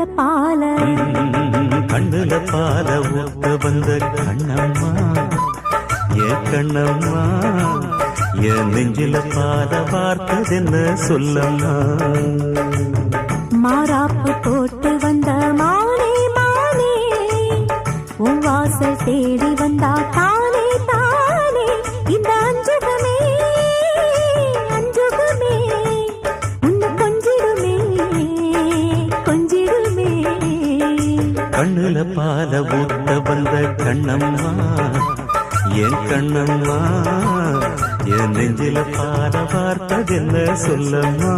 கண்ணுல பால. கண்ணுல பால ஊத்த வந்த கண்ணம்மா ஏ கண்ணம்மா என் நெஞ்சில பால பார்த்ததென்ன சொல்லம்மா. மாறாப்பு போட்டு வந்த மானே மானே உன் வாசல் தேடி வந்தா தானே தானே. இந்த அஞ்சுகமே கண்ணுல பால ஊத்த வந்த கண்ணம்மா என் கண்ணம்மா என் நெஞ்சில பால பார்த்ததென்ன சொல்லம்மா?